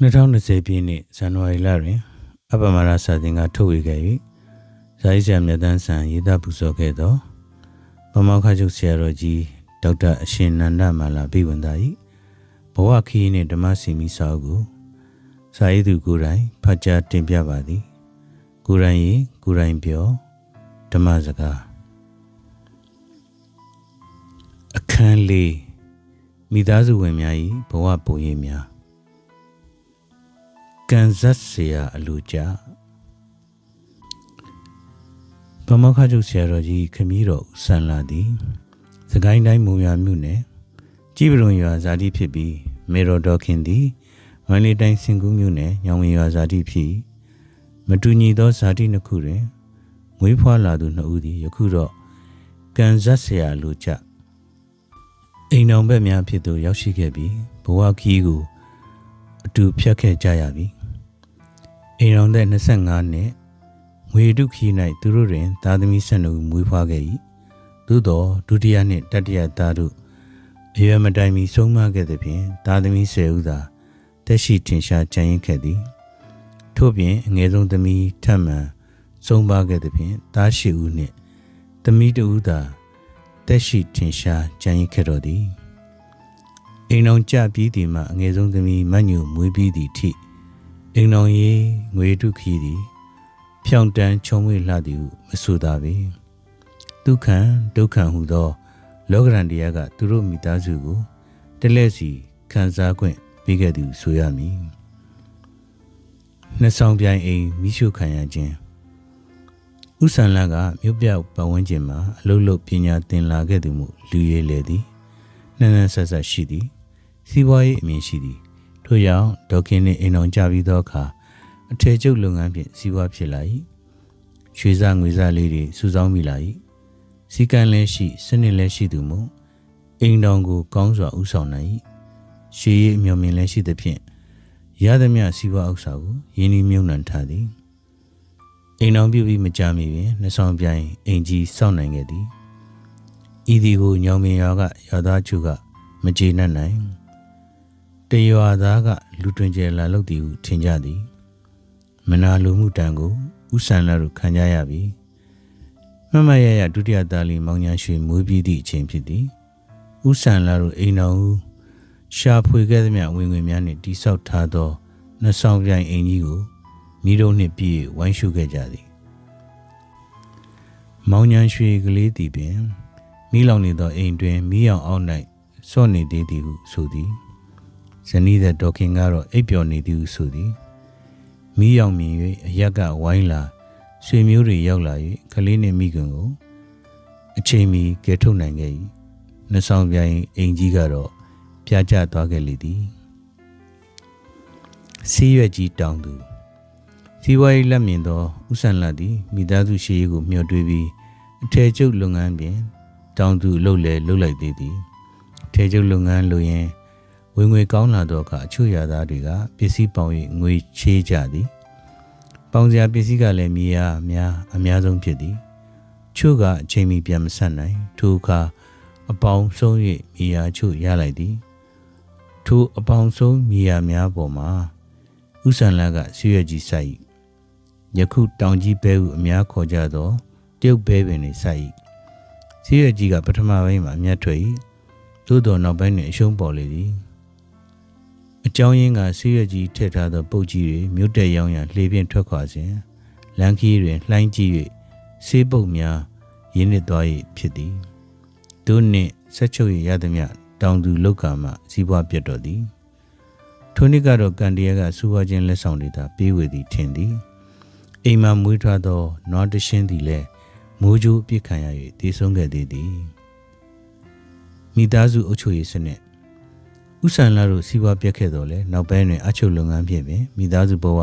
2020ပြည့်နှစ်ဇန်နဝါရီလတွင် အပမရာစာသင်ကထုတ်ဝေခဲ့၍ဇာတိဆရာမြတ်တန်းဆန်ရေးသားပူဇော်ခဲ့သောဗမောခချုပ်ဆရာတော်ကြီးဒေါက်တာအရှင်နန္ဒမာလာပြည်ဝန်သား၏ဘဝခီးနှင့်ဓမ္မစီမီစာအုပ်ကိုစာရေးသူကိုယ်တိုင်ဖတ်ကြားတင်ပြပါသည် ကိုယ်တိုင်ရေးကိုယ်တိုင်ပြောဓမ္မစကားအခန်းလေးမိသားစုဝင်များ၏ဘဝပုံရိပ်များ ကန်ဇတ်ဆရာအလိုကြဗမောခချုပ်ဆရာတော်ကြီးခမည်းတော်ဆန်လာသည်သကိုင်းတိုင်းမုံရွာမြို့နယ်ကြည်ပလွန်ရွာဇာတိဖြစ်ပြီးမေတော်တော်ခင်သည်မန္တလေးတိုင်းစင်ကူးမြို့နယ်ညောင်ဝင်ရွာဇာတိဖြစ်မတူညီသောဇာတိနှစ်ခုတွင်မွေးဖွားလာသူနှစ်ဦးသည်ယခုတော့ကန်ဇတ်ဆရာလိုကြအိမ်တော်ဘက်များဖြစ်သူရောက်ရှိခဲ့ပြီးဘဝခီးကိုအတူဖြတ်ခဲ့ကြရပြီ။ အိမ်တော်သက်25နှစ်ငွေဒုခီ၌သူတို့တွင်သားသမီး12ဦးမွေးဖွားခဲ့၏သို့သောဒုတိယနှင့်တတိယသားတို့အရွယ်မတိုင်မီဆုံးမခဲ့သည်ဖြင့်သားသမီး10ဦးသာတက်ရှိထင်ရှားကြံရင်ခဲ့သည်ထို့ပြင်အငယ်ဆုံးသမီးထပ်မံဆုံးပါခဲ့သည်ဖြင့်သား10ဦးနှင့်သမီး2ဦးသာတက်ရှိထင်ရှားကြံရင်ခဲ့တော်သည်အိမ်တော်ကြပြီးသည်မှအငယ်ဆုံးသမီးမညူမွေးပြီးသည်ထိ အိမ်တော်ရေးငွေတုခီသည် ဖြောင်တန်းချုံမွေလှသည်ဟုမဆိုသာပေဒုက္ခံဒုက္ခံဟုသော လောကရန်တရားကသူတို့မိသားစုကိုတလဲစီခံစား권ပေးခဲ့သည်ဆိုရမည်နှစ်ဆောင်ပြိုင်အိမ်မိရှုခံရခြင်းဥဆန်လကမြို့ပြောက်ပတ်ဝန်းကျင်မှာအလုလုပညာသင်လာခဲ့သူမှုလူရည်လေသည်နှမ်းနှမ်းဆက်ဆက်ရှိသည်စီးပွားရေးအမြင်ရှိသည် ထို့ကြောင့်ဒေါခင်နှင့်အိမ်တော်ကြပြီးသောအခါအထည်ချုပ်လုပ်ငန်းဖြင့်စီးပွားဖြစ်လာ၏ရွှေစားငွေစားလေးတွေစုဆောင်းမိလာ၏စီကံလည်းရှိစနစ်လည်းရှိသူမို့အိမ်တော်ကိုကောင်းစွာဥဆောင်နိုင်၏ရွှေရည်အမျှော်မြင်လည်းရှိသဖြင့်ရသမျှစီးပွားဥစ္စာကိုယင်းနှမြုံနှံထားသည်အိမ်တော်ပြုပြီးမကြမီပင်နှဆောင်ပြိုင်အိမ်ကြီးစောင့်နိုင်ခဲ့သည်ဤဒီကိုညောင်မင်ရွာကရွာသားချုပ်ကမကြေနပ်နိုင် တရွာသားကလူတွင်ကျယ်လာလုပ်သည်ဟုထင်ကြသည်မနာလိုမှုတန်ကိုဥဆန်လာတို့ခံကြရပြီမမရရဒုတိယသားလေးမောင်ညာရွှေမွေးပြီးသည့်အချိန်ဖြစ်သည်ဥဆန်လာတို့အိမ်တော်ဦးရှာဖွေခဲ့သမျှဝင်ငွေများနှင့်တိဆောက်ထားသောနှဆောင်ပြိုင်အိမ်ကြီးကိုမိတို့နှင့်ပြည့်ဝိုင်းရှုခဲ့ကြသည်မောင်ညာရွှေကလေးသည်ပင်မိလောင်နေသောအိမ်တွင်မိအောင်အောက်၌စော့နေသေးသည်ဟုဆိုသည် ဇနီးတဲ့ဒေါခင်ကတော့အိပ်ပျော်နေသည်ဟုဆိုသည်မိရောက်မြင်၍အရက်ကဝိုင်းလာဆွေမျိုးတွေရောက်လာ၍ကလေးနှင့်မိခင်ကိုအချိန်မီကယ်ထုတ်နိုင်ခဲ့၏နှဆောင်ပြိုင်အိမ်ကြီးကတော့ပြာကျသွားခဲ့လေသည်စီးရွက်ကြီးတောင်းသူစီဝါရေးလက်မြင်သောဥဆန်လတ်သည်မိသားစုရှိရေးကိုမျှော်တွေးပြီးအထည်ချုပ်လုပ်ငန်းပြင်တောင်းသူလှုပ်လဲလှုပ်လိုက်သေးသည်အထည်ချုပ်လုပ်ငန်းလိုရင် ဝင်ငွေကောင်းလာတော့ကအချို့ရသားတွေကပစ္စည်းပေါင်၍ငွေချေးကြသည်ပေါင်စရာပစ္စည်းကလည်းမြေယာအများအများဆုံးဖြစ်သည်ချို့ကအချိန်မီပြန်မဆက်နိုင်ထိုအခါအပေါင်းဆုံး၍မြေယာချို့ရလိုက်သည်ထိုအပေါင်းဆုံးမြေယာများပေါ်မှာဥဆန်လာကဆွေရကြီးစိုက်ယခုတောင်ကြီးဘဲဟုအများခေါ်ကြသောတရုတ်ဘဲပင်တွေစိုက်ဆွေရကြီးကပထမပိုင်းမှာအမျက်ထွက်၏သို့တော်နောက်ပိုင်းတွင်အရှုံးပေါ်လေသည် အကြောင်းရင်းကဆေးရကြီးထည့်ထားသောပုတ်ကြီးတွေမြို့တက်ရောင်းရလှေပြင်ထွက်ခွာစဉ်လမ်းခီးတွင်လှိုင်းကြီး၍ဆေးပုတ်များရင်းနစ်သွား၏ဖြစ်သည်ဒုနှင့်ဆက်ချုပ်ရရသည်မြတောင်သူလောက်ကမှစီးပွားပြတ်တော်သည်ထိုနှစ်ကတော့ကန်တရကစူပါချင်းလက်ဆောင်တွေသာပေးဝေသည်ထင်သည်အိမ်မှာမွေးထားသောနွားတရှင်းသည်လည်းမိုးကြိုးအပြစ်ခံရ၍တည်ဆုံးခဲ့သေးသည်မိသားစုအုပ်ချုပ်ရေးစနစ် ဥဆန်လာတို့စီးပွားပြက်ခဲ့တော်လဲနောက်ပိုင်းတွင်အချုပ်လုပ်ငန်းဖြင့်ပင်မိသားစုဘဝ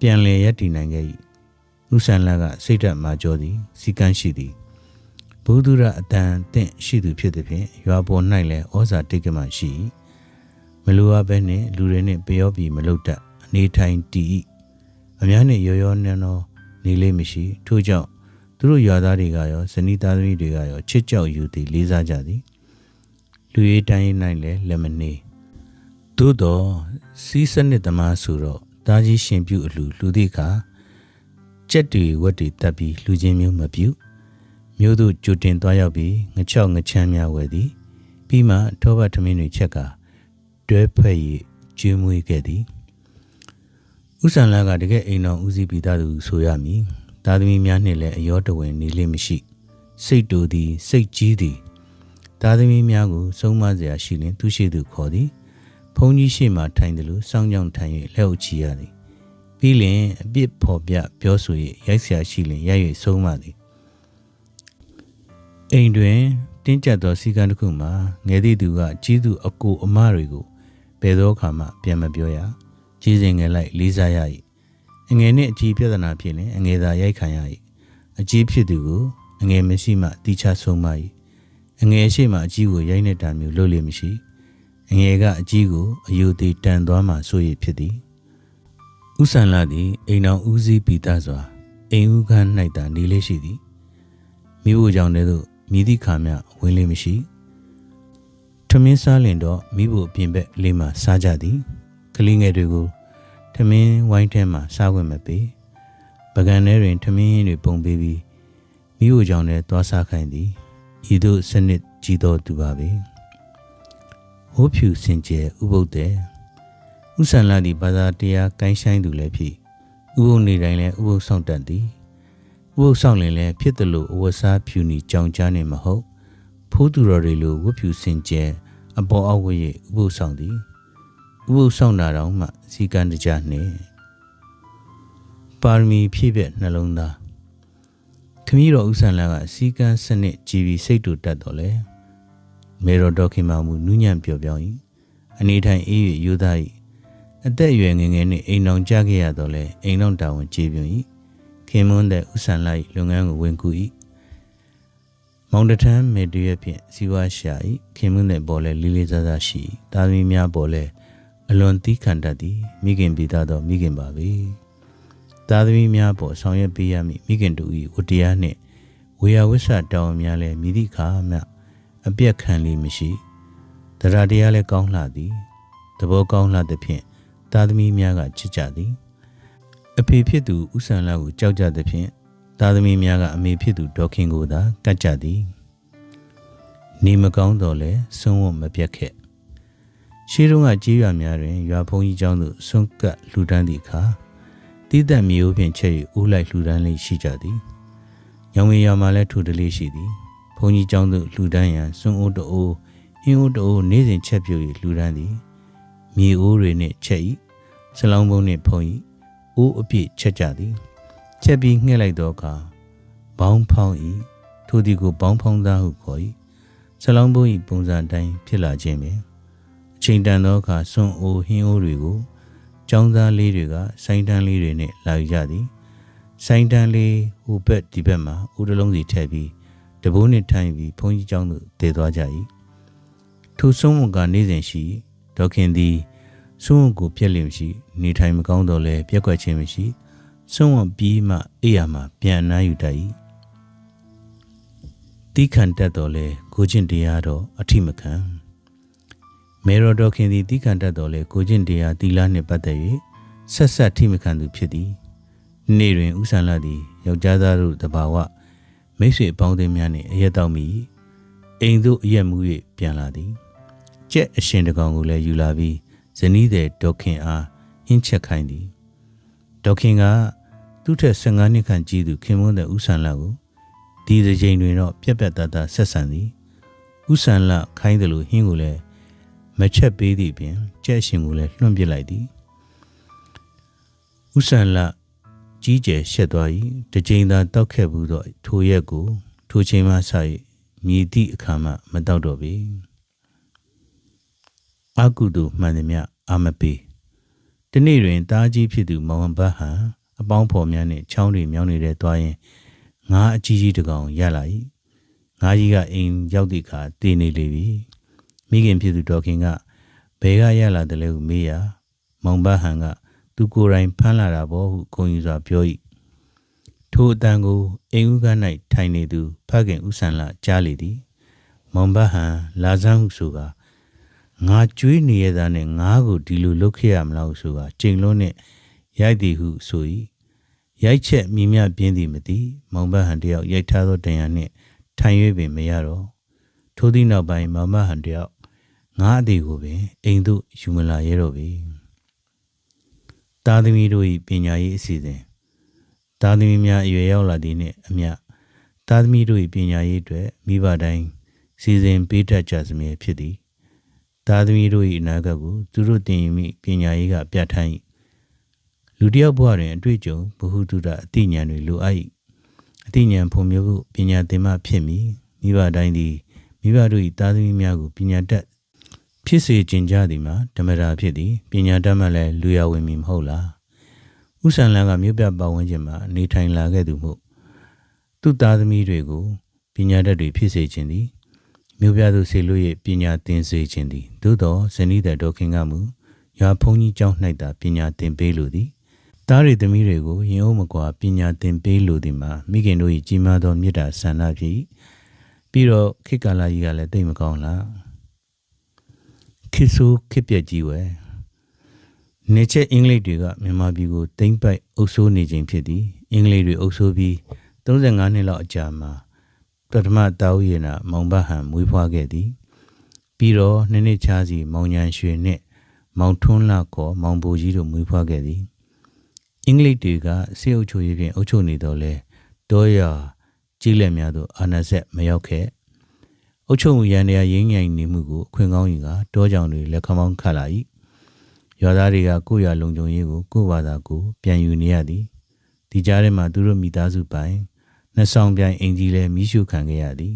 ပြန်လည်ရည်တည်နိုင်ခဲ့၏ဥဆန်လာကစိတ်ဓာတ်မာကျော်သည်စီကန်းရှိသည်ဘုဒ္ဓရအတန်တင့်ရှိသူဖြစ်သည်ဖြင့်ရွာပေါ်၌လည်းဩဇာတိတ်ကမှရှိ၏မလိုအပ်ဘဲနှင့်လူတွေနှင့်ပျောပြီးမလုတ်တတ်အနေထိုင်တည်၏အများနှင့်ရောရောနှနှောနေလေးမရှိထို့ကြောင့်သူတို့ရွာသားတွေကရောဇနီးသားသမီးတွေကရောချစ်ကြောက်ယူသည်လေးစားကြသည် လူရေးတိုင်းနိုင်လဲလက်မနေသို့တော့စီးစနစ်သမားဆိုတော့တားကြီးရှင်ပြုအလှလှူသည့်အခါကြက်တွေဝက်တွေတက်ပြီးလှူခြင်းမျိုးမပြုမျိုးတို့ကြိုတင်သွားရောက်ပြီးငချောက်ငချမ်းများဝယ်သည်ပြီးမှထောဘထမင်းတွေချက်ကတွဲဖက်၍ကျွေးမွေးခဲ့သည်ဥဆန်လာကတကယ်အိမ်တော်ဦးစီးပြီးသားသူဆိုရမည်သားသမီးများနှင့်လည်းအယောတဝင်နေလိမ့်မရှိစိတ်တူသည်စိတ်ကြီးသည် သားသမီးများကိုဆုံးမစရာရှိရင်သူရှိသူခေါ်သည်ဘုန်းကြီးရှိမှထိုင်တယ်လို့စောင်းကြောင်ထိုင်၍လက်အုပ်ချီရသည်ပြီးလင်အပြစ်ဖော်ပြပြောဆို၍ရိုက်ဆရာရှိလင်ရိုက်၍ဆုံးမသည်အိမ်တွင်တင်းကျပ်သောစီကံတစ်ခုမှာငယ်သည့်သူကကြီးသူအကိုအမတွေကိုဘယ်သောအခါမှပြန်မပြောရကြီးစဉ်ငယ်လိုက်လေးစားရ၏အငယ်နှင့်အကြီးပြဿနာဖြစ်ရင်အငယ်သာရိုက်ခံရ၏အကြီးဖြစ်သူကိုအငယ်မရှိမှတိချဆုံးမ၏ အငယ်ရှိမှအကြီးကိုရိုက်နေတာမျိုးလုပ်လို့မရှိအငယ်ကအကြီးကိုအယုသေးတန်သွားမှဆိုရဖြစ်သည်ဥဆန်လာသည်အိမ်တော်ဦးစီးပြီးသားစွာအိမ်ဦးခန်း၌သာနေလေးရှိသည်မိဖို့ကြောင့်လည်းသို့မိသည့်ခါမျှဝင်လေးမရှိထမင်းစားလင်တော့မိဖို့အပြင်ဘက်လေးမှစားကြသည်ကလေးငယ်တွေကိုထမင်းဝိုင်းထဲမှာစားခွင့်မပေးပကံထဲတွင်ထမင်းတွေပုံပေးပြီးမိဖို့ကြောင့်လည်းသွားစားခိုင်းသည် ဤသို့စနစ်ကြီးတော်သူပါပဲဟိုးဖြူစင်ကြယ်ဥပုပ်တဲ့ဥဆန်လာသည်ဘာသာတရားကိုင်းဆိုင်သူလည်းဖြစ်ဥပုပ်နေတိုင်းလည်းဥပုပ်ဆောင်တတ်သည်ဥပုပ်ဆောင်လင်လည်းဖြစ်တယ်လို့အဝတ်စားဖြူနီကြောင်ကြားနေမဟုတ်ဖိုးသူတော်တွေလိုဝတ်ဖြူစင်ကြယ်အပေါ်အောက်ဝဲ၍ဥပုပ်ဆောင်သည်ဥပုပ်ဆောင်တာတော့မှစီကံတကြနှင့်ပါရမီဖြည့်ပြက်နှလုံးသား ခမည်းတော်ဥဆန်လာကစီကံစနစ်ကြည်ပြီးစိတ်တူတတ်တော်လဲမေတော်ဒေါခင်မမူနူးညံ့ပျော်ပြောင်း၏အနေထိုင်အေး၍ယူသား၏အသက်အရွယ်ငယ်ငယ်နှင့်အိမ်တော်ကြခဲ့ရတော့လဲအိမ်တော်တာဝန်ကျေပြွန်၏ခင်မွန်းတဲ့ဥဆန်လိုက်လုပ်ငန်းကိုဝင်ကူ၏မောင်တထမ်းမေတရဖြင့်စီဝါရှာ၏ခင်မွန်းတဲ့ပေါ်လဲလေးလေးစားစားရှိတာသမီများပေါ်လဲအလွန်သီးခံတတ်သည်မိခင်ပြည်သားတော်မိခင်ပါပဲ သားသမီးများပေါ်ဆောင်ရွက်ပေးရမည်မိခင်တို့၏ဝတရားနှင့်ဝေယဝိဆတောင်းများလဲမိသည့်ခါမှအပြက်ခံလေးမရှိတရားတရားလဲကောင်းလှသည်သဘောကောင်းလှသဖြင့်သားသမီးများကချစ်ကြသည်အဖေဖြစ်သူဥဆန်လာကိုကြောက်ကြသဖြင့်သားသမီးများကအမေဖြစ်သူဒေါခင်ကိုသာကတ်ကြသည်နေမကောင်းတော့လဲဆုံးဝမပြတ်ခဲ့ရှေးတုန်းကကြေးရွာများတွင်ရွာဖုံးကြီးကျောင်းသို့ဆွန့်ကပ်လှူဒန်းသည့်အခါ တည်သက်မျိုးဖြင့်ချက်၍ဦးလိုက်လှူဒန်းလေးရှိကြသည်။ရောင်ဝေရွာမှာလည်းထူတလေးရှိသည်။ဘုန်းကြီးကျောင်းသို့လှူဒန်းရန်စွန့်အိုးတအိုးအင်းအိုးတအိုးနေ့စဉ်ချက်ပြုတ်၍လှူဒန်းသည်။မြေအိုးတွေနှင့်ချက်၏။စလောင်းပုံးနှင့်ဖုံး၏။အိုးအပြည့်ချက်ကြသည်။ချက်ပြီးငှက်လိုက်သောအခါဘောင်းဖောင်း၏ထိုသည်ကိုဘောင်းဖောင်းသားဟုခေါ်၏။စလောင်းပုံး၏ပုံစံတိုင်းဖြစ်လာခြင်းပင်အချိန်တန်သောအခါစွန့်အိုးဟင်းအိုးတွေကို ကျောင်းသားလေးတွေကစိုင်းတန်းလေးတွေနဲ့လာယူကြသည်စိုင်းတန်းလေးဟိုဘက်ဒီဘက်မှာဦးတလုံးစီထည့်ပြီးတဘိုးနဲ့ထိုင်ပြီးဘုန်းကြီးကျောင်းသို့တည်သွားကြ၏ထိုဆုံးမကနေစဉ်ရှိဒေါခင်သည်ဆုံးကိုပြက်လျင်ရှိ နေထိုင်မကောင်းတော့လဲပြက်ကွက်ခြင်းမရှိဆုံးဝပြီးမှအိယာမှပြန်နားယူတတ်၏တိခန်တက်တော်လဲကိုချင်းတရားတော်အထိမခံ မေရောတော်ခင်သည်တိခံတတ်တော်လဲကိုချင်းတရားတီလာနှင့်ပတ်သက်၍ဆက်ဆက်ထိမခံသူဖြစ်သည်နေ့တွင်ဥဆန်လာသည်ယောက်ျားသားတို့တဘာဝမိတ်ဆွေအပေါင်းအသင်းများနှင့်အရက်တော်မီအိမ်သို့အရက်မှု၍ပြန်လာသည်ကြက်အရှင်တကောင်ကိုလည်းယူလာပြီးဇနီးတဲ့ဒေါခင်အားဟင်းချက်ခိုင်းသည်ဒေါခင်ကသူ့ထက်15နှစ်ခန့်ကြီးသူခင်မွန်းတဲ့ဥဆန်လာကိုဒီစကြိမ်တွင်တော့ပြက်ပြက်တတ်တာဆက်ဆံသည်ဥဆန်လာခိုင်းတယ်လို့ဟင်းကိုလည်း မချက်ပေးသည့်ပြင်ကြက်ရှင်ကိုလည်းလွှင့်ပစ်လိုက်သည်ဥဆန်လကြီးကျယ်ရှက်သွား၏တကြိမ်သာတောက်ခဲ့ဘူးတော့ထိုရက်ကို ထိုချိန်မှစ၍မြည်သည့်အခါမှမတောက်တော့ပေအကုသို့မှန်သည်မြအာမပေးဒီနေ့တွင်တားကြီးဖြစ်သူမောင်ဘတ်ဟန်အပေါင်းဖော်များနှင့်ချောင်းတွေမြောင်းနေတဲ့တွားရင်ငါအကြီးကြီးတကောင်ရလာ၏ငါကြီးကအိမ်ရောက်သည့်အခါတည်နေလေပြီ မိခင်ဖြစ်သူဒေါ်ခင်ကဘယ်ကရလာတယ်လဲဟုမေးရာမောင်ဘဟန်ကသူကိုယ်တိုင်ဖမ်းလာတာပေါ့ဟုဂုဏ်ယူစွာပြော၏ထိုအတန်ကိုအိမ်ဦးက၌ထိုင်နေသူဖခင်ဦးဆန်လာကြားလေသည်မောင်ဘဟန်လာစမ်းဟုဆိုကငငါကြွေးနေရတာနဲ့ငါကိုဒီလိုလုပ်ခဲ့ရမလားဆိုတာချိန်လုံးနဲ့ရိုက်သည်ဟုဆို၏ရိုက်ချက်မိမြပြင်းသည်မသိမောင်ဘဟန်တယောက်ရိုက်ထားသောတန်ရာနှင့်ထိုင်၍ပင်မရတော့ထိုသည့်နောက်ပိုင်းမောင်ဘဟန်တယောက် ငါအသေးကိုပင်အိမ်သို့ယူမလာရတော့ပြီသားသမီးတို့၏ပညာရေးအစီအစဉ်သားသမီးများအရွယ်ရောက်လာသည့်နှင့်အမျှသားသမီးတို့၏ပညာရေးအတွက်မိဘတိုင်းစီစဉ်ပေးတတ်ကြစမြဲဖြစ်သည်သားသမီးတို့၏အနာဂတ်ကိုသူတို့တင်ယူမိပညာရေးကပြဋ္ဌာန်း၏လူတစ်ယောက်ဘဝတွင်အတွေ့အကြုံဘ ഹു တုဒအသိဉာဏ်တွေလိုအပ်၏အသိဉာဏ်ဖွံ့ဖြိုးဖို့ပညာသင်မှဖြစ်မည်မိဘတိုင်းသည်မိဘတို့၏သားသမီးများကိုပညာတတ် ဖြစ်စေခြင်းကြသည်မှာဓမ္မတာဖြစ်သည်ပညာတတ်မှလည်းလူရဝင်မည်မဟုတ်လားဥဆန်လန်ကမြို့ပြပတ်ဝန်းကျင်မှာနေထိုင်လာခဲ့သူမို့သူ့သားသမီးတွေကိုပညာတတ်တွေဖြစ်စေခြင်းသည်မြို့ပြသို့ဆေလို့၏ပညာသင်စေခြင်းသည်သို့သောဇနီးတဲ့ဒေါခင်ကမူရွာဖုန်ကြီးကျောင်း၌သာပညာသင်ပေးလိုသည်သားရီသမီးတွေကိုရင်အုပ်မကွာပညာသင်ပေးလိုသည်မှာမိခင်တို့၏ကြီးမားသောမေတ္တာဆန္ဒဖြစ်ပြီးတော့ခေတ်ကာလကြီးကလည်းတိတ်မကောင်းလား ခေတ်ဆိုးခေတ်ပြက်ကြီးဝဲနေချက်အင်္ဂလိပ်တွေကမြန်မာပြည်ကိုတိမ့်ပိုက်အုပ်ဆိုးနေခြင်းဖြစ်သည်အင်္ဂလိပ်တွေအုပ်ဆိုးပြီး35နှစ်လောက်အကြာမှာပထမတာဝရနာမောင်ဘဟန်မွေးဖွားခဲ့သည် ပြီးတော့နှစ်နှစ်ခြားစီမောင်ညာရွှေနှင့် မောင်ထွန်းလာခေါ်မောင်ဘူကြီးတို့မွေးဖွားခဲ့သည်အင်္ဂလိပ်တွေကစေအုပ်ချုပ်ရေးဖြင့်အုပ်ချုပ်နေတော့လဲတောရကြီးလက်များသို့အာဏာဆက်မရောက်ခဲ့ အုပ်ချုပ်မှုရန်တရားရင်းငိုင်နေမှုကိုအခွင့်ကောင်းယူကတောကြောင်တွေလက်ခမောင်းခတ်လာ၏ရွာသားတွေကကိုယ့်ရွာလုံခြုံရေးကိုကိုယ့်ဘာသာကိုပြန်ယူနေရသည်ဒီကြားထဲမှာသူတို့မိသားစုပိုင်နှစ်ဆောင်ပြိုင်အင်ကြီးလည်းမိရှုခံခဲ့ရသည်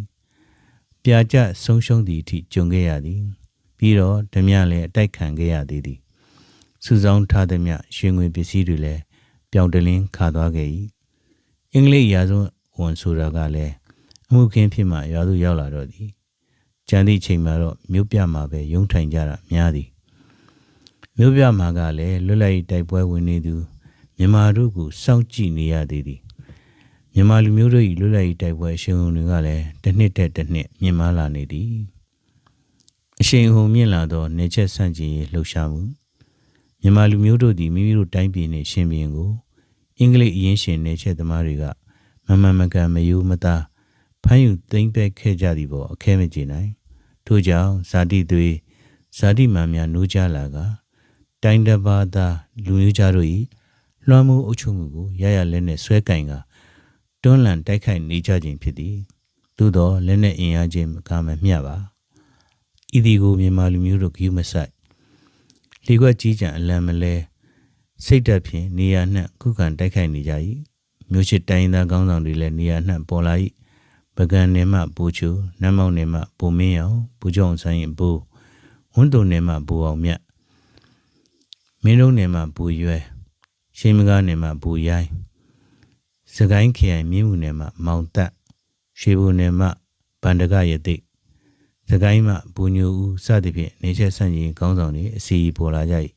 ပြာကျဆုံးရှုံးသည့်အထိကြုံခဲ့ရသည် ပြီးတော့ဓမြလည်းအတိုက်ခံခဲ့ရသေးသည်စုဆောင်းထားသည်မြရွှေငွေပစ္စည်းတွေလည်းပြောင်တလင်းခါသွားခဲ့၏အင်္ဂလိပ်ရာဇဝင်ဝန်ဆိုတာကလည်းအမှုခင်းဖြစ်မှရွာသူရောက်လာတော့သည် ကြံသည့်ချိန်မှာတော့မြို့ပြမှာပဲရုံထိုင်ကြတာများသည်မြို့ပြမှာကလည်းလွတ်လပ်ရေးတိုက်ပွဲဝင်နေသူမြန်မာတို့ကိုစောင့်ကြည့်နေရသေးသည်မြန်မာလူမျိုးတို့၏လွတ်လပ်ရေးတိုက်ပွဲအရှင်ဟုန်တွေကလည်းတစ်နှစ်တက်တစ်နှစ်မြင့်မားလာနေသည်အရှင်ဟုန်မြင့်လာသောနေချက်ဆန့်ကျင်ရေးလှုပ်ရှားမှုမြန်မာလူမျိုးတို့သည်မိမိတို့တိုင်းပြည်နှင့်ရှင်ပြည်ကိုအင်္ဂလိပ်အရင်းရှင်နေချက်သမားတွေကမမမကန်မယိုးမသား ဖမ်းယူသိမ့်ပက်ခဲ့ကြသည်ပေါ်အခဲမကျေနိုင်ထို့ကြောင့်ဇာတိသွေးဇာတိမှန်များနိုးကြလာကတိုင်းတပါးသားလူမျိုးကြတို့၏လွှမ်းမိုးအုပ်ချုပ်မှုကိုရရလဲနဲ့ဆွဲကင်ကတွန်းလှန်တိုက်ခိုက်နေကြခြင်းဖြစ်သည်သို့သောလက်နက်အင်အားချင်းကမမျှပါဤဒီကိုမြန်မာလူမျိုးတို့ဂိူးမဆိုင်လီကွက်ကြီးကြံအလံမလဲစိတ်တက်ဖြင့်နေရာနှံ့ခုခံတိုက်ခိုက်နေကြ၏မြို့ရှိတိုင်းသားကောင်းဆောင်တွေလည်းနေရာနှံ့ပေါ်လာ၏ ပကံနေမှပူချူနမ်းမောင်နေမှပူမင်းအောင်ပူကြောင်ဆိုင်ရင်ပူဝန်းတုံနေမှပူအောင်မြတ်မင်းတို့နေမှပူရွယ်ရှိမကားနေမှပူရိုင်းစကိုင်းခရိုင်မြင်းမှုနယ်မှမောင်တက်ရွှေဘုံနယ်မှဗန္ဒကရတိစကိုင်းမှဘူညိုဦးစသဖြင့်နေချက်ဆန့်ကျင်ကောင်းဆောင်တွေအစီအပေါ်လာကြ၏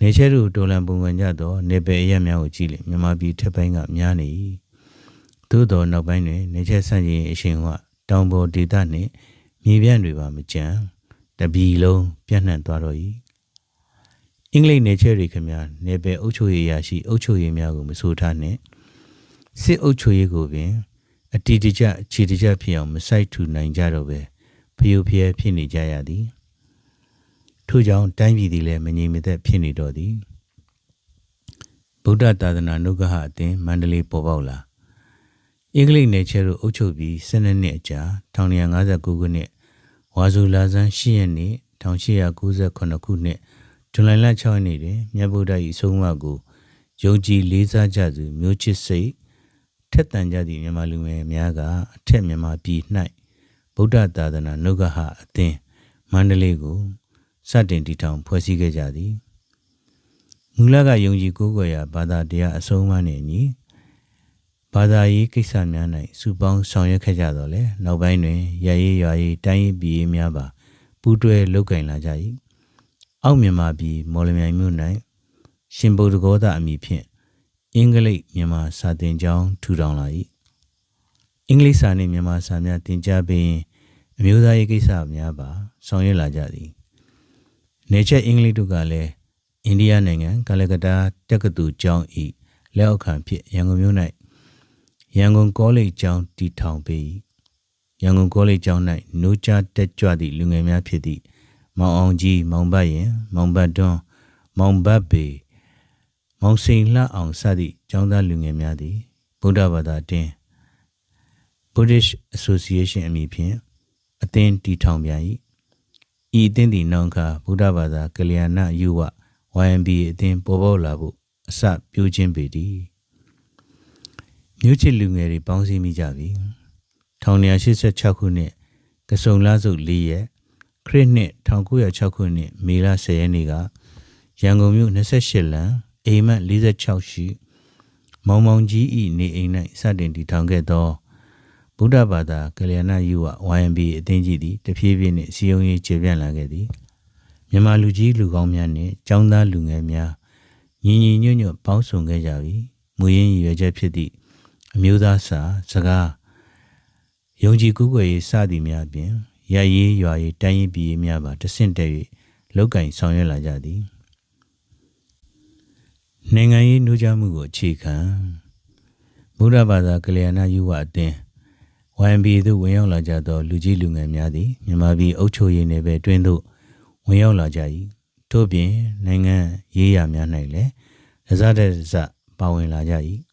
နေချက်တို့တော်လန်ပုံဝင်ကြသောနေပယ်အရက်များကိုကြည့်လေမြန်မာပြည်ထက်ပိုင်းကများနေ၏ သို့တော်နောက်ပိုင်းတွင်နေချက်ဆန့်ကျင်အရှင်ကတောင်ပေါ်ဒေသနှင့်မြေပြန့်တွေပါမကြံတပီလုံးပြန့်နှံ့သွားတော့၏အင်္ဂလိပ်နေချက်တွေခမများနေပယ်အုပ်ချုပ်ရေးရရှိအုပ်ချုပ်ရေးများကိုမဆိုထားနှင့်စစ်အုပ်ချုပ်ရေးကိုပင်အတီတကျအခြေတကျဖြစ်အောင်မဆိုင်ထူနိုင်ကြတော့ပဲဖျို့ဖျဲဖြစ်နေကြရသည်ထို့ကြောင့်တိုင်းပြည်သည်လည်းမငြိမ်မသက်ဖြစ်နေတော့သည်ဗုဒ္ဓသာသနာနုဂဟအသင်းမန္တလေးပေါ်ပေါက်လာ အင်္ဂလိပ်နယ်ချဲတို့အုပ်ချုပ်ပြီး12နှစ်အကြာ1959ခုနှစ်ဝါဇူလာဇန်10ရက်နေ့1898ခုနှစ်ဇူလိုင်လ6ရက်နေ့တွင်မြတ်ဗုဒ္ဓ၏အဆုံးအမကိုယုံကြည်လေးစားကြသူမျိုးချစ်စိတ်ထက်တန်ကြသည့်မြန်မာလူငယ်များကအထက်မြန်မာပြည်၌ဗုဒ္ဓသာသနာနှုတ်ကဟအသင်းမန္တလေးကိုစတင်တည်ထောင်ဖွဲ့စည်းခဲ့ကြသည်မူလကယုံကြည်ကိုးကွယ်ရာဘာသာတရားအဆုံးအမနှင့်အညီ ဘာသာရေးကိစ္စများ၌စုပေါင်းဆောင်ရွက်ခဲ့ကြတော့လေနောက်ပိုင်းတွင်ရရေးရွာရေးတိုင်းရေးပြည်ရေးများပါပူးတွဲလုပ်ကင်လာကြ၏အောက်မြန်မာပြည်မော်လမြိုင်မြို့၌ရှင်ဗုဒ္ဓဂောသအမည်ဖြင့်အင်္ဂလိပ်မြန်မာစာသင်ကျောင်းထူထောင်လာ၏အင်္ဂလိပ်စာနှင့်မြန်မာစာများသင်ကြားပေးအမျိုးသားရေးကိစ္စများပါဆောင်ရွက်လာကြသည်နေချက်အင်္ဂလိပ်တို့ကလည်းအိန္ဒိယနိုင်ငံကာလကတာတက္ကသိုလ်ကျောင်းဤလက်အောက်ခံဖြစ်ရန်ကုန်မြို့၌ ရန်ကုန်ကောလိပ်ကျောင်းတည်ထောင်ပေ၏ရန်ကုန်ကောလိပ်ကျောင်း၌နိုးကြားတက်ကြွသည့်လူငယ်များဖြစ်သည့်မောင်အောင်ကြီးမောင်ဘတ်ရင်မောင်ဘတ်တွန်းမောင်ဘတ်ပေမောင်စိန်လှအောင်စသည့်ကျောင်းသားလူငယ်များသည်ဗုဒ္ဓဘာသာတင်း Buddhist Association အမည်ဖြင့်အသင်းတည်ထောင်ပြန်၏ဤအသင်းသည်နောက်ခါဗုဒ္ဓဘာသာကလျာဏယူဝ YMB အသင်းပေါ်ပေါက်လာဖို့အစပြုခြင်းပေသည် မြို့ချစ်လူငယ်တွေပေါင်းစည်းမိကြပြီ1986ခုနှစ်ကစုံလစုပ်၄ရက်ခရစ်နှစ်1906ခုနှစ်မေလ10ရက်နေ့ကရန်ကုန်မြို့28လမ်းအိမ်မက်46ရှိမောင်မောင်ကြီးဤနေအိမ်၌စတင်တည်ထောင်ခဲ့သောဗုဒ္ဓဘာသာကလျာဏယူဝ YMB အသင်းကြီးသည်တဖြည်းဖြည်းနှင့်စီယုံရေးကျေပြန့်လာခဲ့သည်မြန်မာလူကြီးလူကောင်းများနှင့်ចောင်းသားလူငယ်များညီညီညွတ်ညွတ်ပေါင်းစုံခဲ့ကြပြီးမူရင်းရည်ရွယ်ချက်ဖြစ်သည့် အမျိုးသားစာစကားယုံကြည်ကူးကွယ်ရေးစသည်များအပြင်ရရေးရွာရေးတိုင်းရေးပြည်ရေးများပါတဆင့်တက်၍လောက်ကင်ဆောင်ရွက်လာကြသည်နိုင်ငံရေးနှိုးချမှုကိုအခြေခံဘုရားဘာသာကလျာဏယူဝအသင်း YMB သို့ဝင်ရောက်လာကြသောလူကြီးလူငယ်များသည်မြန်မာပြည်အုပ်ချုပ်ရေးနယ်ပယ်တွင်းသို့ဝင်ရောက်လာကြ၏ထို့ပြင်နိုင်ငံရေးရာများ၌လည်းဒဇတဲ့ဇပါဝင်လာကြ၏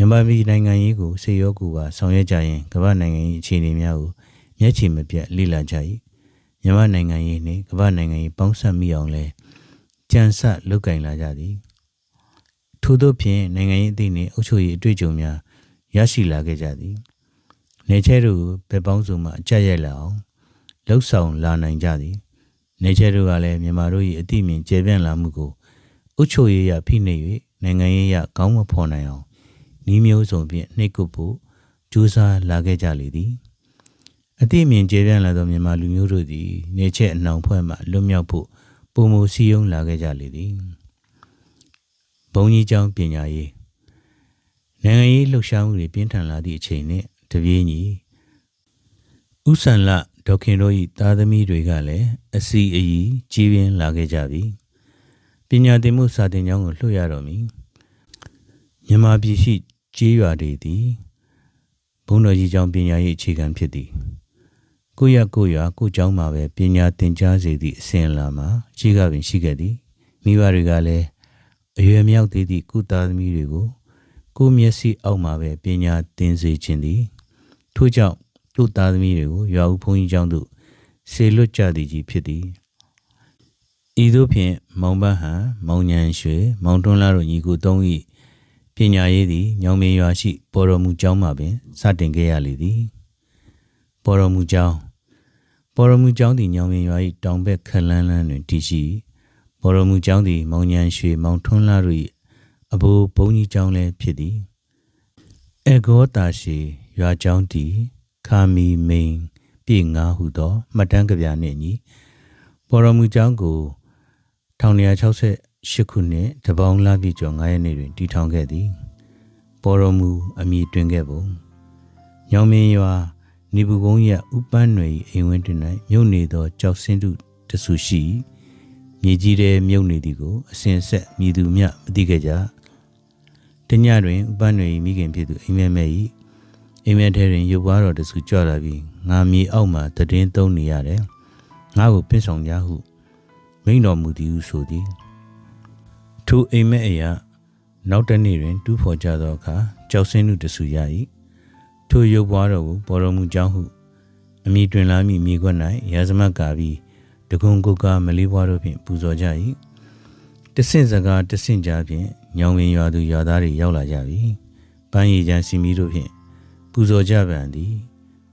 မြန်မာပြည်နိုင်ငံရေးကိုစေရောကူပါဆောင်ရွက်ကြရင်ကမ္ဘာနိုင်ငံရေးအခြေအနေများကိုမျက်ခြေမပြတ်လေ့လာကြ၏မြန်မာနိုင်ငံရေးနှင့်ကမ္ဘာနိုင်ငံရေးပေါင်းစပ်မိအောင်လဲကြံစလုပ်ကင်လာကြသည်ထို့သောဖြင့်နိုင်ငံရေးအသည့်နှင့်အုပ်ချုပ်ရေးအတွေ့အကြုံများရရှိလာခဲ့ကြသည်နေချဲတို့ဘယ်ပေါင်းစုံမှအကြက်ရိုက်လာအောင်လှုပ်ဆောင်လာနိုင်ကြသည်နေချဲတို့ကလည်းမြန်မာတို့၏အသည့်မြင်ကျေပြန့်လာမှုကိုအုပ်ချုပ်ရေးရဖိနှိပ်၍နိုင်ငံရေးရကောင်းမဖော်နိုင်အောင် ဤမျိုးစုံဖြင့်နှိပ်ကွပ်ဖို့ကြိုးစားလာခဲ့ကြလေသည်အသည့်မြင်ကျေပြန့်လာသောမြန်မာလူမျိုးတို့သည် နေချက်အနှောင်ဖွဲ့မှလွတ်မြောက်ဖို့ပုံမူစည်းရုံးလာခဲ့ကြလေသည်ဘုံကြီးကျောင်းပညာရေးနိုင်ငံရေးလှုပ်ရှားမှုတွေပြင်းထန်လာသည့်အချိန်နှင့်တပြေးညီဥဆန်လဒေါခင်တို့၏သားသမီးတွေကလည်းအစီအီကြီးပြင်းလာခဲ့ကြပြီပညာသင်မှုစာသင်ကျောင်းကိုလွှတ်ရတော့မည်မြန်မာပြည်ရှိ ကြေးရွာတွေသည်ဘုန်းတော်ကြီးကျောင်းပညာရေးအခြေခံဖြစ်သည်ကိုရကိုရကိုကျောင်းမှာပဲပညာသင်ကြားစေသည့်အစဉ်အလာမှာကြီးကပင်ရှိခဲ့သည်မိဘတွေကလည်းအရွယ်မြောက်သေးသည့်ကုသားသမီးတွေကိုကိုမျက်စိအောက်မှာပဲပညာသင်စေခြင်းသည်ထို့ကြောင့်သူ့သားသမီးတွေကိုရွာဦးဘုန်းကြီးကျောင်းသို့ဆေလွတ်ကြသည်ကြီးဖြစ်သည်ဤသို့ဖြင့်မောင်ပန်းဟံမောင်ညံရွှေမောင်တွန်းလာတို့ညီကိုသုံး၏ ပညာရေးသည်ညောင်မင်းရွာရှိပေါ်တော်မူကျောင်းမှာပင်စတင်ခဲ့ရလေသည်ပေါ်တော်မူကျောင်းပေါ်တော်မူကျောင်းသည်ညောင်မင်းရွာ၏တောင်ဘက်ခလန်းလန်းတွင်တည်ရှိပေါ်တော်မူကျောင်းသည်မောင်ညံရွှေမောင်ထွန်းလာတို့၏အဘိုးဘုန်းကြီးကျောင်းလည်းဖြစ်သည်အေဂောတာရှိရွာကျောင်းတည်ခါမီမိန်ပြည်ငါဟုသောမှတ်တမ်းကြပြနှင့်ညီပေါ်တော်မူကျောင်းကို 2008ခုနှစ်တပေါင်းလပြည့်ကျော်9ရက်နေ့တွင်တည်ထောင်ခဲ့သည်ပေါ်တော်မူအမိတွင်ခဲ့ပုံညောင်မင်းရွာနေဘူးကုန်းရဥပန်းနယ်အိမ်ဝင်းတွင်၌မြုပ်နေသောကြောက်စင်းတုတဆူရှိမြေကြီးထဲမြုပ်နေသည်ကိုအစဉ်ဆက်မြည်သူမြမသိခဲ့ကြတညတွင်ဥပန်းနယ်မိခင်ဖြစ်သူအိမ်မဲမဲ၏အိမ်မက်ထဲတွင်ရုပ်ပွားတော်တဆူကြွလာပြီးငါမြေအောက်မှာတည်င်းသုံးနေရတယ်။ငါ့ကိုပြင့်ဆောင်ကြဟုမိန်တော်မူသည်ဟုဆိုသည် ထိုအိမ်မက်အရာနောက်တနေ့တွင် တူးဖော်ကြသောအခါကြောက်စင်းသူတဆူရ၏ထိုရုပ်ပွားတော်ကိုပေါ်တော်မူကြောင်းဟုအမိတွင်လာမိမိခွက်၌ရာဇမတ်ကာပြီးတကုံကုတ်ကမလေးဘွားတို့ဖြင့်ပူဇော်ကြ၏တဆင့်စကားတဆင့်ကြားဖြင့်ညောင်ဝင်ရွာသူရွာသားတွေရောက်လာကြပြီပန်းရည်ချမ်းစီမီတို့ဖြင့်ပူဇော်ကြပန်သည်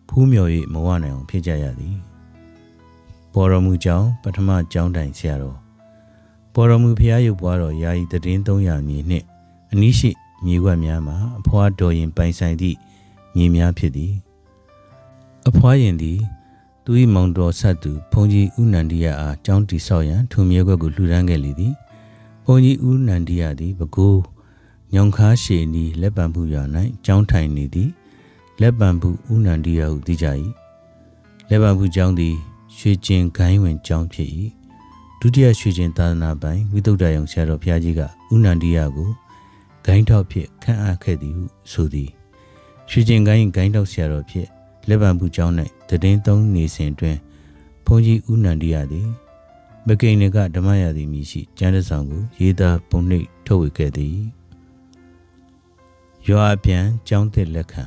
ဖူးမြော်၍မဝနိုင်အောင်ဖြစ်ကြရသည်ပေါ်တော်မူကြောင်းပထမကျောင်းတိုင်ဆရာတော် ပေါ်တော်မူဖျားရုပ်ပွားတော်ယာယီတည်င်း300မြေနှင့်အနိရှိမြေခွက်များမှာအဖွားတော်ရင်ပိုင်ဆိုင်သည့်မြေများဖြစ်သည်အဖွားရင်သည်သူ၏မောင်တော်ဆက်သူဘုန်းကြီးဦးနန္ဒီယအားကျောင်းတိဆောက်ရန်ထုံမြေခွက်ကိုလှူဒန်းခဲ့လေသည်ဘုန်းကြီးဦးနန္ဒီယသည်ဘကိုးညောင်ခါရှည်နီလက်ပံပူရွာ၌ကျောင်းထိုင်နေသည်လက်ပံပူဦးနန္ဒီယဟုသိကြ၏လက်ပံပူကျောင်းသည်ရွှေကျင်ခိုင်းဝင်ကျောင်းဖြစ်၏ဒု တိယရွှေကျင်သာသနာပိုင်ဝိသုဒ္ဓယုံဆရာတော်ဘုရားကြီးကဥနန္ဒီယကိုဂိုင်းထောက်ဖြင့်ခန့်အပ်ခဲ့သည်ဟုဆိုသည်ရွှေကျင်ကိုင်းဂိုင်းထောက်ဆရာတော်ဖြင့်လက်ပံပူကျောင်း၌တည်င်းသုံးနေစဉ်တွင်ဘုန်းကြီးဥနန္ဒီယသည်မကိန်နကဓမ္မရာသည်မြည်ရှိကျမ်းတစ်ဆောင်ကိုရေးသားပုံနှိပ်ထုတ်ဝေခဲ့သည်ရွာအပြန်ကျောင်းသစ်လက်ခံ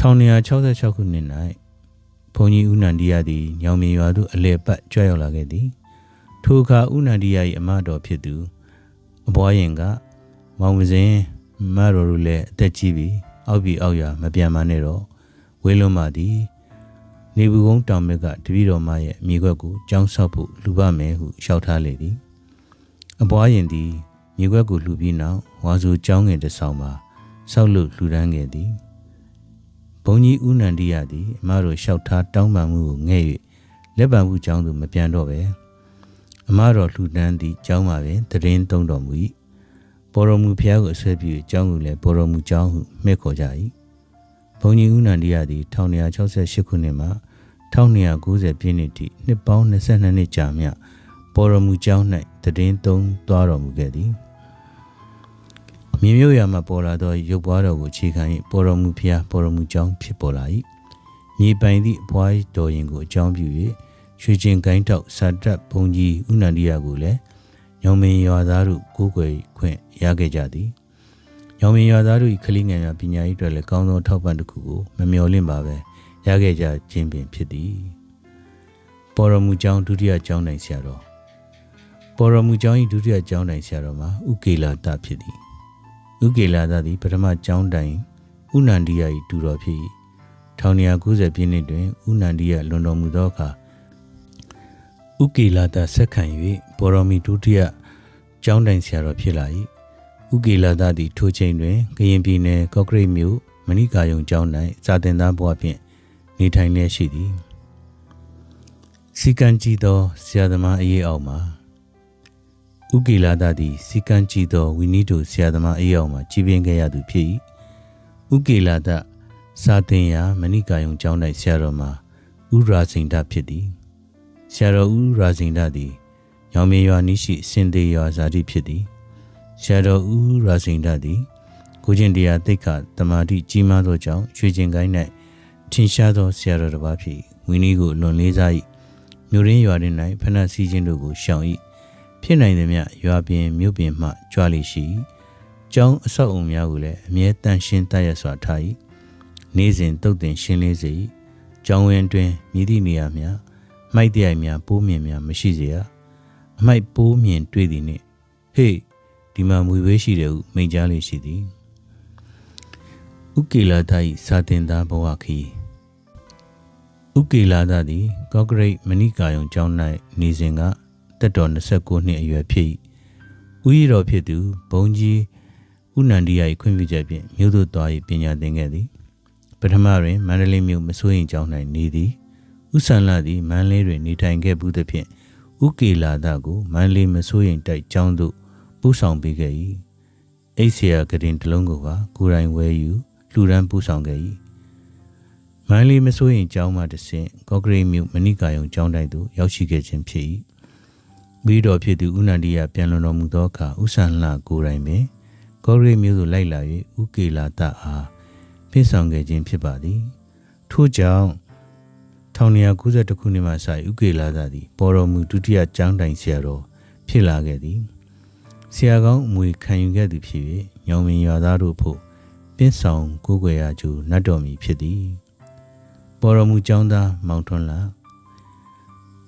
1966ခုနှစ်၌ ဘုန်းကြီးဦးနန္ဒီယသည်ညောင်မြင်ရွာသို့အလဲပတ်ကြွရောက်လာခဲ့သည်ထိုအခါဦးနန္ဒီယ၏အမတော်ဖြစ်သူအဘွားရင်ကမောင်မစင်မတော်တို့လည်းအသက်ကြီးပြီအောက်ပြီအောက်ရမပြန်မနဲ့တော့ဝေးလွန်ပါသည်နေဘူးကုန်းတောင်မြက်ကတပည့်တော်မရဲ့မြေခွက်ကိုကြောင်းဆောက်ဖို့လူပါမယ်ဟုလျှောက်ထားလေသည်အဘွားရင်သည်မြေခွက်ကိုလှူပြီးနောက်ဝါဆိုကျောင်းငယ်တစ်ဆောင်မှာဆောက်လို့လှူဒန်းခဲ့သည် ဘုန်းကြီးဦးနန္ဒီယသည်အမတို့လျှောက်ထားတောင်းပန်မှုကိုငဲ့၍လက်ပံမှုကျောင်းသို့မပြန်တော့ပဲအမတော်လှူဒန်းသည့်ကျောင်းမှာပင်တရင်သုံးတော်မူ၏ပေါ်တော်မူဖျားကိုအဆွဲပြု၍ကျောင်းကိုလည်းပေါ်တော်မူကျောင်းဟုမှဲ့ခေါ်ကြ၏ဘုန်းကြီးဦးနန္ဒီယသည်1968ခုနှစ်မှ1290ပြည့်နှစ်ထိနှစ်ပေါင်း22နှစ်ကြာမြပေါ်တော်မူကျောင်း၌တည်င်းသုံးသွားတော်မူခဲ့သည် မြေမြို့ရာမှပေါ်လာသောရုပ်ပွားတော်ကိုခြေခံ၍ပေါ်တော်မူဖျားပေါ်တော်မူကျောင်းဖြစ်ပေါ်လာ၏မြေပိုင်သည့်အပွားတော်ရင်ကိုအကြောင်းပြု၍ရွှေကျင်ကိုင်းတောက်စာတက်ဘုံကြီးဥနန္ဒီယကိုလည်းညောင်မင်းရွာသားတို့ကိုးကွယ်ခွင့်ရခဲ့ကြသည်ညောင်မင်းရွာသားတို့၏ခလီငယ်များပညာရေးအတွက်လည်းကောင်းသောထောက်ပံ့တစ်ခုကိုမမျှော်လင့်ပါပဲရခဲ့ကြခြင်းပင်ဖြစ်သည်ပေါ်တော်မူကျောင်းဒုတိယကျောင်းနိုင်ဆရာတော်ပေါ်တော်မူကျောင်း၏ဒုတိယကျောင်းတိုင်ဆရာတော်မှာဥကေလာတဖြစ်သည် ဥကေလာတသည်ပထမကျောင်းတိုင်ဥနန္ဒီယ၏တူတော်ဖြစ်၏1990ပြည့်နှစ်တွင်ဥနန္ဒီယလွန်တော်မူသောအခါဥကေလာတဆက်ခံ၍ပေါ်တော်မူဒုတိယကျောင်းတိုင်ဆရာတော်ဖြစ်လာ၏ဥကေလာတသည်ထိုချိန်တွင်ကရင်ပြည်နယ်ကော့ကရိတ်မြို့မဏိကာယုံကျောင်း၌စာသင်သားဘဝဖြင့်နေထိုင်လျက်ရှိသည်စီကံကြည်သောဆရာသမားအရေးအောက်မှာ ဥကိလာဒသည်စီကံကြည်သောဝီနီတိုဆရာသမားအရေးအောက်မှာကြီးပင်ခဲ့ရသူဖြစ်၏ဥကိလာဒစာသင်ရာမဏိကာယုံကျောင်း၌ဆရာတော်မှာဥရာစိန်ဒဖြစ်သည်ဆရာတော်ဥရာစိန်ဒသည်ရောင်မြေရွာနီးရှိစင်သေးရွာဇာတိဖြစ်သည်ဆရာတော်ဥရာစိန်ဒသည်ကိုချင်းတရားတိတ်ခတမာတိကြီးမားသောကြောင့်ရွှေကျင်ကိုင်း၌ထင်ရှားသောဆရာတော်တစ်ပါးဖြစ်ဝီနီကိုလွန်လေးစား၏မြို့ရင်းရွာတွင်၌ဖဏစီခြင်းတို့ကိုရှောင်၏ ဖြစ်နိုင်သည်မြရွာပြင်မြို့ပြင်မှကြွားလိရှိကျောင်းအဆောက်အုံများကိုလည်းအမြဲတမ်းရှင်းတတ်ရစွာထား၏နေ့စဉ်တုတ်တင်ရှင်းလေးစေ၏ကျောင်းဝင်းတွင်မြည်သည့်နေရာများမိုက်တရိုက်များပိုးမြင်များမရှိစေရအမိုက်ပိုးမြင်တွေ့သည်နှင့်ဟေးဒီမှာမွေဝေးရှိတယ်ဟုမိန့်ကြားလေးရှိသည်ဥကေလာဒ၏စာတင်သားဘဝခီဥကေလာဒသည်ကော့ဂရိတ်မဏိကာယုံကျောင်း၌နေစဉ်က တက်တော်29နှစ်အရွယ်ဖြစ်၏ဥယျတော်ဖြစ်သူဘုံကြီးဥနန္ဒီယ၏ခွင့်ပြုချက်ဖြင့်မြို့သို့သွား၍ပညာသင်ခဲ့သည်ပထမတွင်မန္တလေးမြို့မစိုးရင်ကျောင်း၌နေသည်ဥဆန်လာသည်မန္တလေးတွင်နေထိုင်ခဲ့ဘူးသဖြင့်ဥကေလာဒကိုမန္တလေးမစိုးရင်တိုက်ကျောင်းသို့ပို့ဆောင်ပေးခဲ့၏အိဆရာကတင်တလုံးကိုပါကိုယ်တိုင်ဝဲယူလှူဒန်းပို့ဆောင်ခဲ့၏မန္တလေးမစိုးရင်ကျောင်းမှတဆင့်ကော့ဂရိတ်မြို့မဏိကာယုံကျောင်းတိုက်သို့ရောက်ရှိခဲ့ခြင်းဖြစ်၏ ပြီးတော်ဖြစ်သူဥနန္ဒီယပြန်လွန်တော်မူသောအခါဥဆန်လှကိုယ်တိုင်ပင်ကောရိမျိုးသို့လိုက်လာ၍ဥကေလာတအားဖိဆောင်ခဲ့ခြင်းဖြစ်ပါသည်ထို့ကြောင့်1992ခုနှစ်မှစဥကေလာတသည်ပေါ်တော်မူဒုတိယကျောင်းတိုင်ဆရာတော်ဖြစ်လာခဲ့သည်ဆရာကောင်းအမွေခံယူခဲ့သူဖြစ်၍ညောင်မင်ရွာသားတို့ဖို့ပင်းဆောင်ကိုးကွယ်ရာကျူနတ်တော်မူဖြစ်သည်ပေါ်တော်မူကျောင်းသားမောင်ထွန်းလာ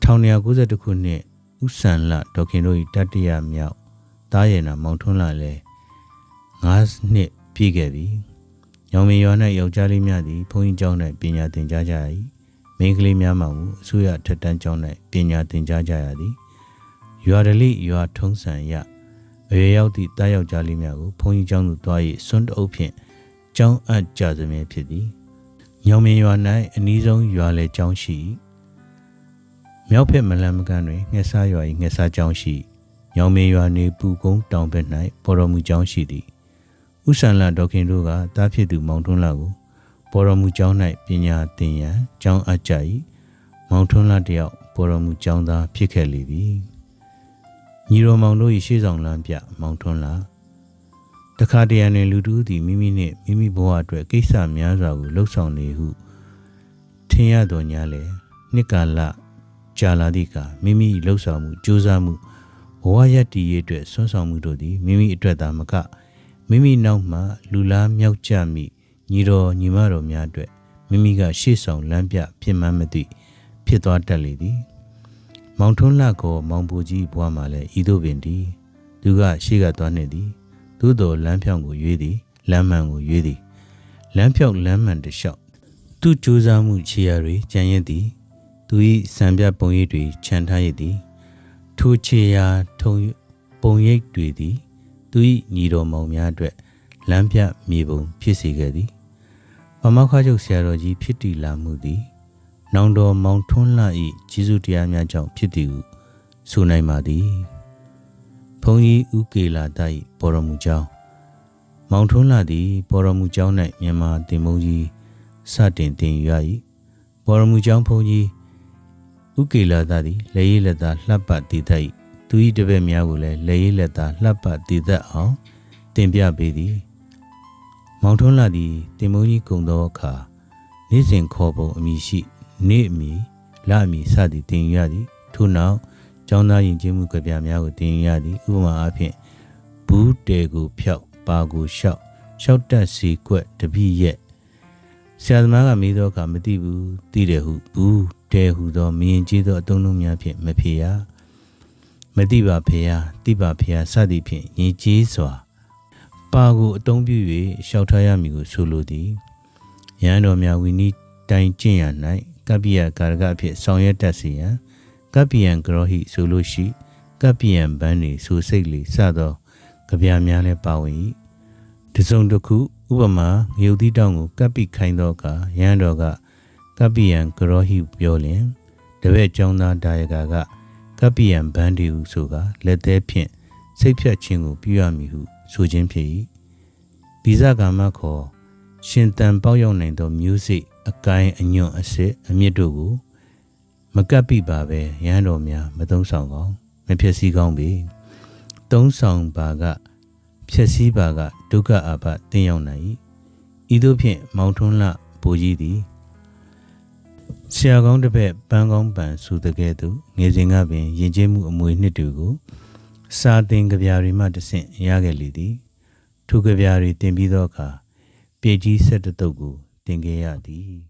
1992ခုနှစ် ဥဆန်လဒေါခင်တို့၏တတိယမြောက်သားရည်နာမောင်ထွန်းလာလဲ9နှစ်ပြည့်ခဲ့ပြီ။ရောင်မင်ရွာ၌ယောက်ျားလေးများသည်ဘုန်းကြီးကျောင်း၌ပညာသင်ကြားကြ၏။မိန်းကလေးများမှမူအစိုးရထက်တန်းကျောင်း၌ပညာသင်ကြားကြရသည်။ရွာဒလိရွာထုံးစံရအရွယ်ရောက်သည့်တားယောက်ျားလေးများကိုဘုန်းကြီးကျောင်းသို့သွား၍စွန့်တအုပ်ဖြင့်ကျောင်းအပ်ကြသမျှဖြစ်သည်။ညောင်မင်ရွာ၌အနီးဆုံးရွာလေကျောင်းရှိ၏ မြောက်ဖက်မလန်မကန်တွင်ငှက်စားရွာ၏ငှက်စားကျောင်းရှိညောင်မေရွာနေပူကုန်းတောင်ဘက်၌ပေါ်တော်မူကျောင်းရှိသည်ဥဆန်လာဒေါခင်တို့ကတားဖြစ်သူမောင်ထွန်းလာကိုပေါ်တော်မူကျောင်း၌ပညာသင်ရန်ကျောင်းအပ်ကြ၏မောင်ထွန်းလာတယောက်ပေါ်တော်မူကြောင်းသားဖြစ်ခဲ့လေပြီညီတော်မောင်တို့၏ရှေ့ဆောင်လမ်းပြမောင်ထွန်းလာတခါတရံတွင်လူတူသည်မိမိနှင့်မိမိဘဝအတွက်ကိစ္စများစွာကိုလှုပ်ဆောင်နေဟုထင်ရတော်ညာလေနှစ်ကာလ ကြာလာသည့်အခါမိမိလှုပ်ဆောင်မှုကြိုးစားမှုဘဝရည်တည်ရအတွက်ဆွမ်းဆောင်မှုတို့သည်မိမိအတွက်သာမကမိမိနောက်မှလူလားမြောက်ကြမိညီတော်ညီမတော်များအတွက်မိမိကရှေ့ဆောင်လမ်းပြဖြစ်မှန်းမသိဖြစ်သွားတတ်လေသည်မောင်ထွန်းလှကောမောင်ပူကြီးဘွားမှာလည်းဤသို့ပင်ဒီသူကရှေ့ကသွားနေသည်သို့တော်လမ်းဖြောင်းကိုရွေးသည်လမ်းမှန်ကိုရွေးသည်လမ်းဖြောင်းလမ်းမှန်တစ်လျှောက်သူ့ကြိုးစားမှုခြေရာတွေကြံ့ရစ်သည် သူ၏စံပြပုံရိပ်တွေခြံထားရစ်သည် ထိုခြေရာထုံပုံရိပ်တွေသည် သူ၏ညီတော်မောင်များအတွက်လမ်းပြမြေပုံဖြစ်စေခဲ့သည်မမောက်ခချုပ်ဆရာတော်ကြီးဖြစ်တည်လာမှုသည်နောင်တော်မောင်ထွန်းလှ၏ကျေးဇူးတရားများကြောင့်ဖြစ်သည်ဟုဆိုနိုင်ပါသည်ဘုန်းကြီးဥကေလာတ၏ပေါ်တော်မူကြောင်းမောင်ထွန်းလှသည်ပေါ်တော်မူကြောင်း၌မြန်မာတင်မုံကြီးစတင်တင်ယူရ၏ပေါ်တော်မူကြောင်းဘုန်းကြီး ဥကေလာတသည်လက်ရည်လက်သားလှပ်ပတ်တည်တတ်၏သူ၏တပည့်များကိုလည်းလက်ရည်လက်သားလှပ်ပတ်တည်တတ်အောင်တင်ပြပေးသည်မောင်ထွန်းလှသည်တင်မုံကြီးကုံသောအခါနေ့စဉ်ခေါ်ပုံအမည်ရှိနေ့အမီလအမီစသည်တင်ယူရသည်ထို့နောက်ကျောင်းသားယဉ်ကျေးမှုကြပြများကိုတင်ယူရသည်ဥပမာအားဖြင့်ဘူးတဲကိုဖြောက်ပါကိုလျှောက်လျှောက်တက်စီကွက်တပိရက်ဆရာသမားကမေးတော့အခါမသိဘူးသိတယ်ဟုဘူး တဲဟုသောမရင်ကျေးသောအတုံးလုံးများဖြင့်မဖြေရမသိပါဖေယသိပါဖေယစသည်ဖြင့်ညီကျေးစွာပါကိုအတုံးပြု၍လျှောက်ထားရမည်ကိုဆိုလိုသည်ရဟန်းတော်များဝီနီတိုင်ကျင့်ရ၌ကပ္ပိယကာရကအဖြစ်ဆောင်ရွက်တတ်စေရန်ကပ္ပိယံကရောဟိဆိုလို့ရှိကပ္ပိယံဘန်းနေဆိုစိတ်လေစသောကြပြများလည်းပါဝင်၏တစုံတစ်ခုဥပမာငရုတ်တိတောင်ကိုကပ္ပိခိုင်းသောအခါရဟန်းတော်က ကပ္ပိယံကရောဟိပြောလျင်တပည့်ကျောင်းသားဒါယကာကကပ္ပိယံဘန်းဒီဟုဆိုကလက်သေးဖြင့်စိတ်ဖြတ်ခြင်းကိုပြုရမည်ဟုဆိုခြင်းဖြစ်၏ဗီဇကာမခေါ်ရှင်တန်ပေါက်ရောက်နိုင်သော music အကိုင်းအညွန့်အစစ်အမြင့်တို့ကိုမကပ်ပိပါပဲရဟန်းတော်များမသုံးဆောင်ကောင်းမဖြစ်စည်းကောင်းပြီသုံးဆောင်ပါကဖြစ်စည်းပါကဒုက္ခအဘတင်းရောက်နိုင်၏ဤသို့ဖြင့်မောင်ထွန်းလဘိုးကြီးသည် ဆရာကောင်းတစ်ဖက်ပန်းကောင်းပန်ဆိုတဲ့ကဲ့သို့ငယ်စဉ်ကပင်ယဉ်ကျေးမှုအမွေနှစ်တွေကိုစာသင်ကြပြာတွေမှတဆင့်ရခဲ့လေသည်ထိုကြပြာတွေတင်ပြီးသောအခါပြည်ကြီးဆက်တတုပ်ကိုတင်ခဲ့ရသည်